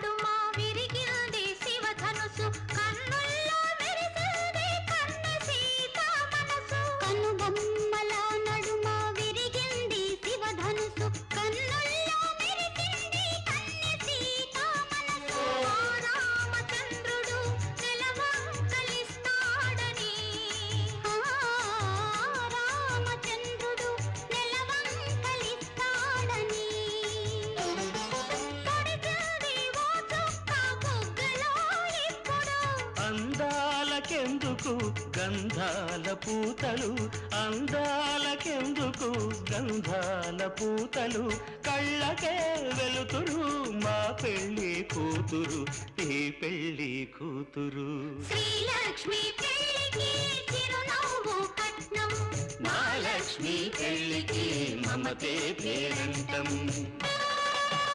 பாடுமா? అందాలకెందుకు గంధాల పూతలు? అందాలకెందుకు గంధాల పూతలు? కళ్ళకే వెలుతురు మా పెళ్ళి కూతురు ఈ పెళ్ళి కూతురు. శ్రీలక్ష్మి పెళ్ళికి చిరునవ్వు కట్నం. మా లక్ష్మి పెళ్ళికి మమతే పేరంటం.